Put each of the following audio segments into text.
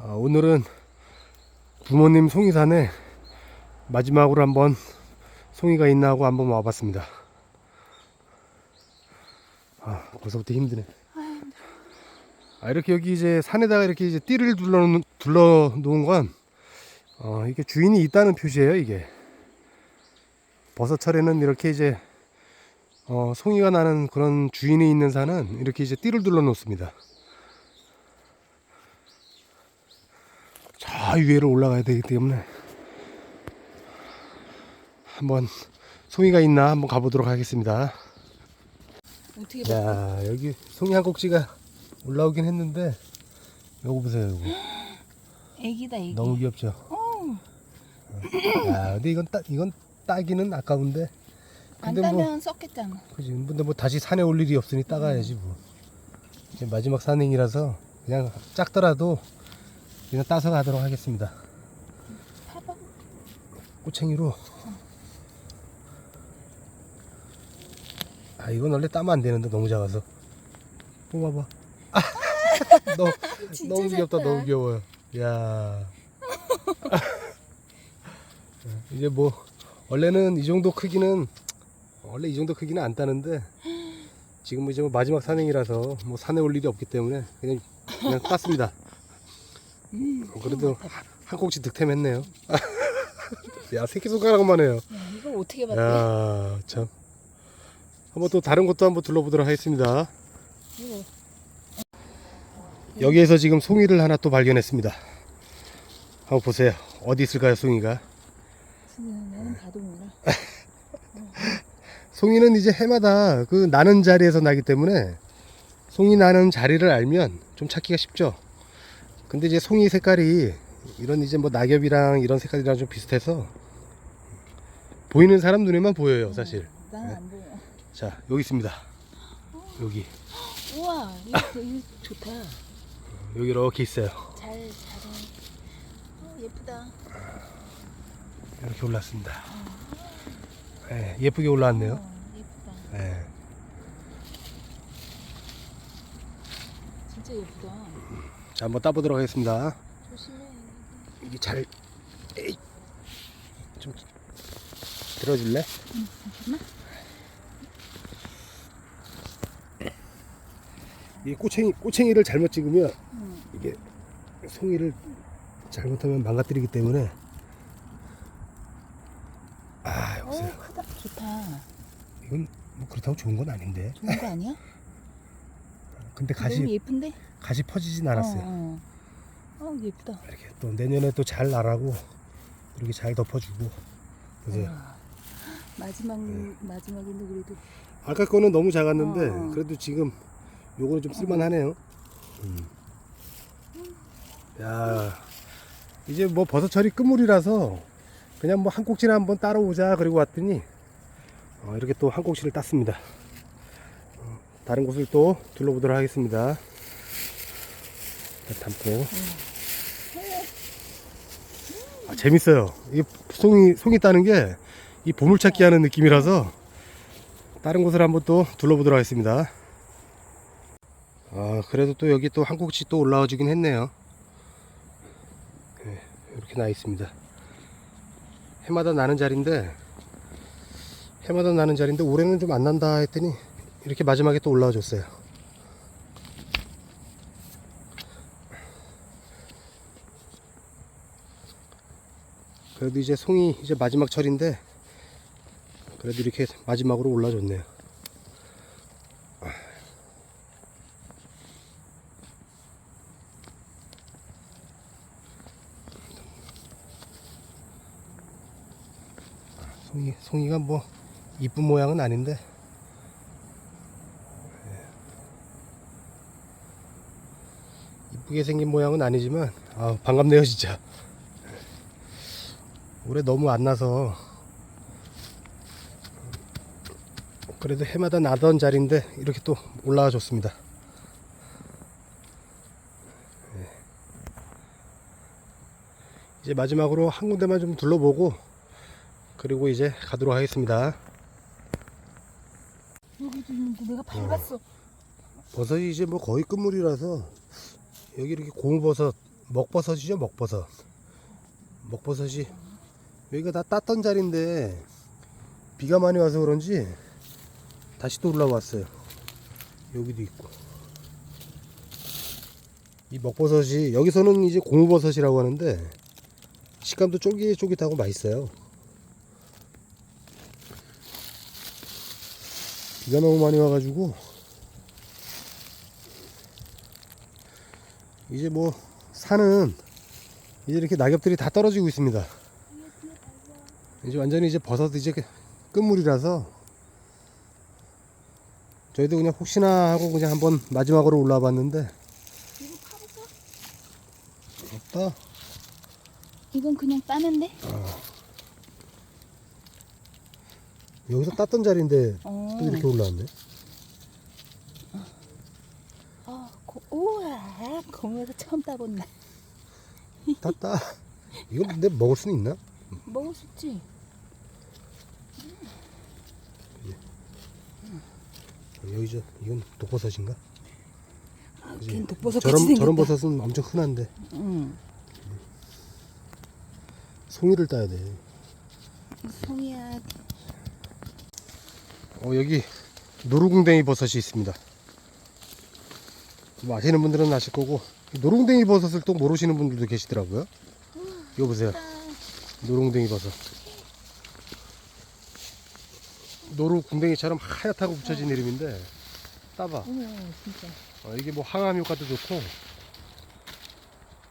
아, 오늘은 부모님 송이산에 마지막으로 한번 송이가 있나 하고 한번 와봤습니다. 아, 벌써부터 힘드네. 아, 이렇게 여기 이제 산에다가 이렇게 이제 띠를 둘러 놓은, 둘러 놓은 건, 어, 이게 주인이 있다는 표시예요, 이게. 버섯철에는 이렇게 이제, 어, 송이가 나는 그런 주인이 있는 산은 이렇게 이제 띠를 둘러 놓습니다. 저 위에로 올라가야 되기 때문에 한번 송이가 있나 한번 가보도록 하겠습니다. 야 여기 송이 한 꼭지가 올라오긴 했는데 요거 보세요 요거 애기다 애기. 너무 귀엽죠. 어, 야 근데 이건 따 이건 따기는 아까운데 안 근데 뭐 따면 썩겠잖아. 그지 근데 뭐 다시 산에 올 일이 없으니 따가야지 뭐 이제 마지막 산행이라서 그냥 작더라도 그냥 따서 가도록 하겠습니다. 꼬챙이로. 아 이건 원래 따면 안 되는데 너무 작아서. 뽑아봐. 아, 너, 너무 귀엽다. 너무 귀여워요. 야. 이제 뭐 원래는 이 정도 크기는 원래 이 정도 크기는 안 따는데 지금 이제 뭐 마지막 산행이라서 뭐 산에 올 일이 없기 때문에 그냥 그냥 땄습니다 음, 그래도 한 꼭지 득템했네요 야 새끼손가락만 해요 야, 이걸 어떻게 봤대? 야, 참. 한번 또 다른 것도 한번 둘러보도록 하겠습니다. 이거 여기에서 지금 송이를 하나 또 발견했습니다. 한번 보세요. 어디 있을까요, 송이가? 나는 봐도 몰라. 송이는 이제 해마다 그 나는 자리에서 나기 때문에 송이 나는 자리를 알면 좀 찾기가 쉽죠. 근데 이제 송이 색깔이 이런 이제 뭐 낙엽이랑 이런 색깔이랑 좀 비슷해서 보이는 사람 눈에만 보여요, 사실. 나는 안 보여. 자, 여기 있습니다. 여기. 우와, 이거, 이거 좋다. 여기 이렇게 있어요. 잘 잘해. 어, 예쁘다. 이렇게 올랐습니다. 예, 예쁘게 올라왔네요. 어, 예쁘다. 예. 진짜 예쁘다. 자, 한번 따보도록 하겠습니다. 조심해. 이게 잘, 에이, 좀 들어줄래? 잠깐만. 이 꼬챙이, 꼬챙이를 잘못 찍으면 응. 이게 송이를 잘못하면 망가뜨리기 때문에 아, 어, 여보세요. 크다. 좋다. 이건 뭐 그렇다고 좋은 건 아닌데. 좋은 거 아니야? 근데 너무 가시, 예쁜데? 가시 퍼지진 않았어요. 어, 어. 어, 예쁘다. 이렇게 또 내년에 또 잘 나라고 이렇게 잘 덮어주고 보세요. 와, 마지막 네. 마지막인데 그래도 아까 거는 너무 작았는데 어. 그래도 지금 요거는 좀 쓸만하네요. 음. 야 이제 뭐 버섯철이 끝물이라서 그냥 뭐 한 꼭지나 한번 따라오자 그리고 왔더니 어, 이렇게 또 한 꼭지를 땄습니다. 어, 다른 곳을 또 둘러보도록 하겠습니다. 자, 담고. 아, 재밌어요. 이 송이 송이 따는 게 이 보물찾기 하는 느낌이라서 다른 곳을 한번 또 둘러보도록 하겠습니다. 아, 그래도 또 여기 또 한 곡씩 또 올라와 주긴 했네요. 네, 이렇게 나 있습니다. 해마다 나는 자리인데, 해마다 나는 자리인데, 올해는 좀 안 난다 했더니, 이렇게 마지막에 또 올라와 줬어요. 그래도 이제 송이 이제 마지막 철인데, 그래도 이렇게 마지막으로 올라줬네요. 송이, 송이가 뭐 이쁜 모양은 아닌데 예. 이쁘게 생긴 모양은 아니지만 아 반갑네요 진짜 올해 너무 안 나서 그래도 해마다 나던 자리인데 이렇게 또 올라와 줬습니다 예. 이제 마지막으로 한 군데만 좀 둘러보고 그리고 이제 가도록 하겠습니다. 여기도 있는데 내가 밟았어. 버섯이 이제 뭐 거의 끝물이라서 여기 이렇게 고무버섯 먹버섯이죠 먹버섯 먹버섯이 여기가 다 땄던 자리인데 비가 많이 와서 그런지 다시 또 올라왔어요. 여기도 있고. 이 먹버섯이 여기서는 이제 고무버섯이라고 하는데 식감도 쫄깃쫄깃하고 맛있어요. 비가 너무 많이 와가지고 이제 뭐 산은 이제 이렇게 낙엽들이 다 떨어지고 있습니다. 이제 완전히 이제 버섯 이제 끝물이라서 저희도 그냥 혹시나 하고 그냥 한번 마지막으로 올라와 봤는데 이거 파볼까? 없다. 이건 그냥 따는데? 여기서 땄던 자리인데 어. 또 이렇게 올라왔네. 아, 고, 우와, 고무에서 처음 따본다. 땄다. 이거 근데 먹을 수는 있나? 먹을 수 있지? 여기 저 이건 독버섯인가? 아? 걘 독버섯 같이 저런 생겼다. 저런 버섯은 엄청 흔한데 응. 송이를 따야 돼. 송이야. 어, 여기 노루궁뎅이 버섯이 있습니다. 뭐 아시는 분들은 아실 거고 노루궁뎅이 버섯을 또 모르시는 분들도 계시더라고요. 이거 보세요. 노루궁뎅이 버섯. 노루 궁뎅이처럼 하얗다고 붙여진 이름인데 따봐. 어머, 진짜. 어, 이게 뭐 항암 효과도 좋고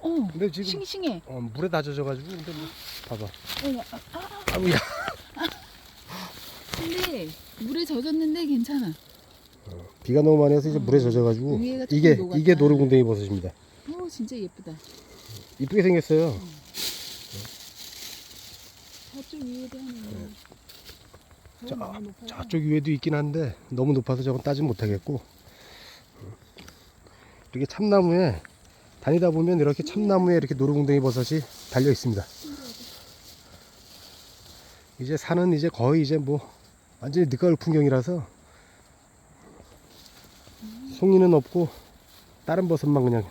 어, 근데 지금 싱싱해. 어, 물에 다 젖어가지고 근데 뭐 봐봐. 어, 야, 아, 아, 아우야. 근데 물에 젖었는데 괜찮아. 비가 너무 많이 와서 이제 물에 젖어가지고 위에가 조금 이게 녹았다. 이게 노루 궁뎅이 버섯입니다. 오, 진짜 예쁘다. 이쁘게 생겼어요. 저쪽 위에도 하나. 자, 저. 저쪽 위에도 있긴 한데 너무 높아서 저건 따진 못하겠고 이렇게 참나무에 다니다 보면 이렇게 참나무에 이렇게 노루궁뎅이 버섯이 달려 있습니다. 이제 산은 이제 거의 이제 뭐 완전히 늦가을 풍경이라서 송이는 없고 다른 버섯만 그냥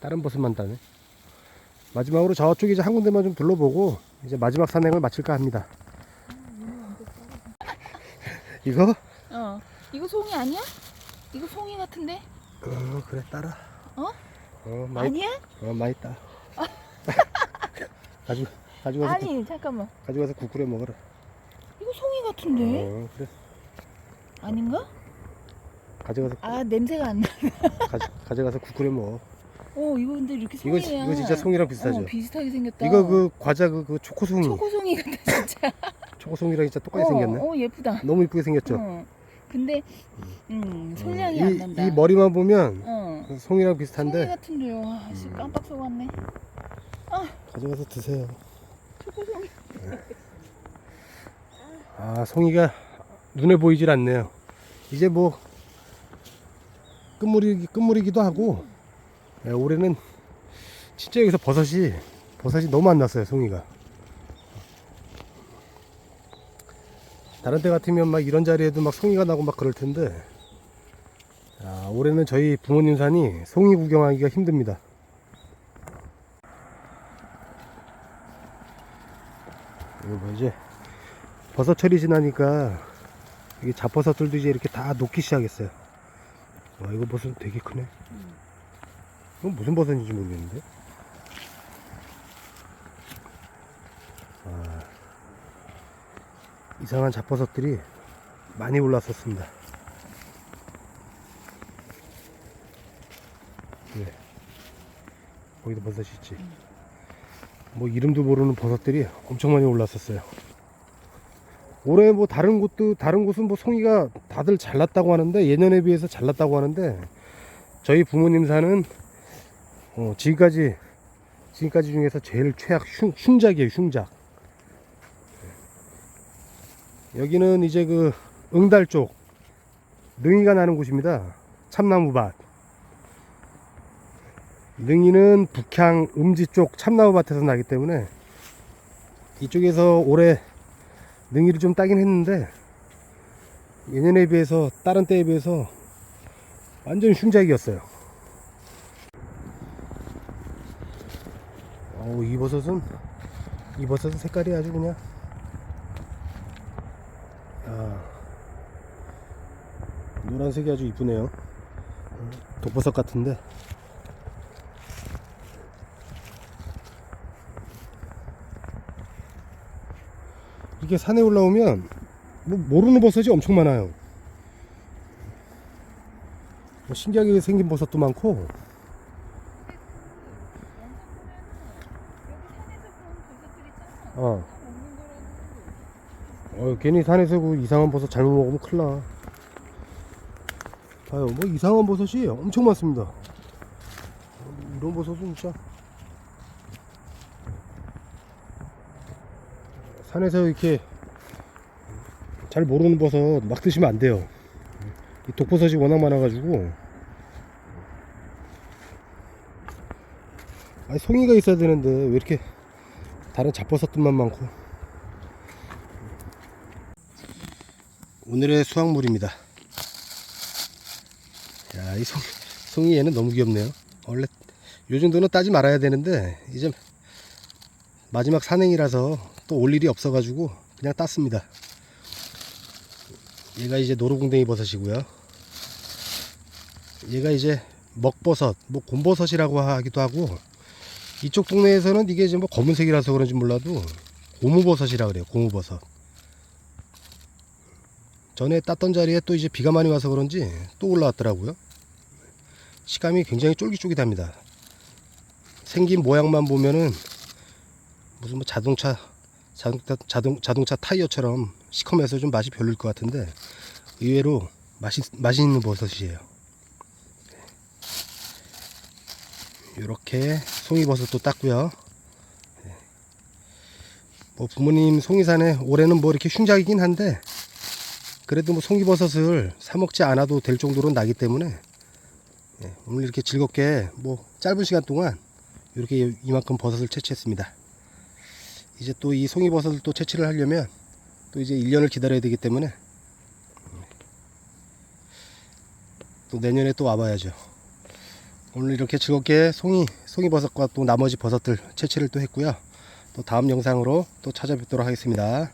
다른 버섯만 따네. 마지막으로 저쪽에 이제 한 군데만 좀 둘러보고 이제 마지막 산행을 마칠까 합니다. 이거? 어, 이거 송이 아니야? 이거 송이 같은데? 어 그래 따라 어? 어 많이 아니야? 어 많이 따 가지고 가지고 가서 아니, 잠깐만. 가지고 가서 국 끓여 먹어라 이거 송이 같은데? 어 그래 아닌가? 가져가서 아, 냄새가 안 나. 가져, 가져가서 국 끓여 먹어 어, 이거 근데 이렇게 이거 송이야. 이거 진짜 송이랑 비슷하죠 어, 비슷하게 생겼다. 이거 그 과자 그, 그 초코송이 초코송이 같아, 진짜. 초코송이랑 진짜 똑같이 어, 생겼네 어, 예쁘다. 너무 이쁘게 생겼죠 어. 근데, 음, 어, 솔량이 이, 안 난다. 이 머리만 보면 어. 그 송이랑 송이 비슷한데 같은데요. 아, 씨, 음. 깜빡 속았네. 가져가서 드세요 초코송이. 아 송이가 눈에 보이질 않네요 이제 뭐 끝물이 끝물이기도 하고 예, 올해는 진짜 여기서 버섯이 버섯이 너무 안 났어요 송이가 다른 때 같으면 막 이런 자리에도 막 송이가 나고 막 그럴 텐데 아, 올해는 저희 부모님 산이 송이 구경하기가 힘듭니다 이거 뭐 이제 버섯철이 지나니까 이게 잡버섯들도 이제 이렇게 다 녹기 시작했어요. 와 이거 버섯 되게 크네. 이건 무슨 버섯인지 모르겠는데. 아, 이상한 잡버섯들이 많이 올랐었습니다. 네. 거기도 버섯이 있지. 뭐 이름도 모르는 버섯들이 엄청 많이 올랐었어요. 올해 뭐 다른 곳도 다른 곳은 뭐 송이가 다들 잘났다고 하는데 예년에 비해서 잘났다고 하는데 저희 부모님 사는 어, 지금까지 지금까지 중에서 제일 최악 흉, 흉작이에요 흉작. 여기는 이제 그 응달 쪽 능이가 나는 곳입니다. 참나무밭. 능이는 북향 음지 쪽 참나무밭에서 나기 때문에 이쪽에서 올해 능이를 좀 따긴 했는데 예년에 비해서 다른 때에 비해서 완전 흉작이었어요 어우 이 버섯은 이 버섯은 색깔이 아주 그냥 야, 노란색이 아주 이쁘네요. 어, 독버섯 같은데. 이렇게 산에 올라오면 뭐 모르는 버섯이 엄청 많아요. 뭐 신기하게 생긴 버섯도 많고 어. 어, 괜히 산에서 그 이상한 버섯 잘못 먹으면 큰일 나. 봐요, 뭐 이상한 버섯이 엄청 많습니다. 이런 버섯은 진짜. 산에서 이렇게 잘 모르는 버섯 막 드시면 안 돼요. 이 독버섯이 워낙 많아가지고. 아니, 송이가 있어야 되는데, 왜 이렇게 다른 잡버섯들만 많고. 오늘의 수확물입니다. 야, 이 송, 송이 얘는 너무 귀엽네요. 원래 요 정도는 따지 말아야 되는데 이제 마지막 산행이라서 또 올 일이 없어가지고 그냥 땄습니다. 얘가 이제 노루궁뎅이 버섯이고요. 얘가 이제 먹버섯, 뭐 곰버섯이라고 하기도 하고 이쪽 동네에서는 이게 이제 뭐 검은색이라서 그런지 몰라도 고무버섯이라 그래요. 고무버섯. 전에 땄던 자리에 또 이제 비가 많이 와서 그런지 또 올라왔더라고요. 식감이 굉장히 쫄깃쫄깃합니다. 생긴 모양만 보면은 무슨 뭐 자동차 자동차 자동, 자동차 타이어처럼 시커매서 좀 맛이 별로일 것 같은데 의외로 맛이 맛이 있는 버섯이에요. 이렇게 송이버섯도 땄고요. 뭐 부모님 송이산에 올해는 뭐 이렇게 흉작이긴 한데 그래도 뭐 송이버섯을 사 먹지 않아도 될 정도로 나기 때문에 예, 오늘 이렇게 즐겁게 뭐 짧은 시간 동안 이렇게 이만큼 버섯을 채취했습니다. 이제 또 이 송이버섯을 또 채취를 하려면 또 이제 1년을 기다려야 되기 때문에 또 내년에 또 와봐야죠. 오늘 이렇게 즐겁게 송이 송이버섯과 또 나머지 버섯들 채취를 또 했고요. 또 다음 영상으로 또 찾아뵙도록 하겠습니다.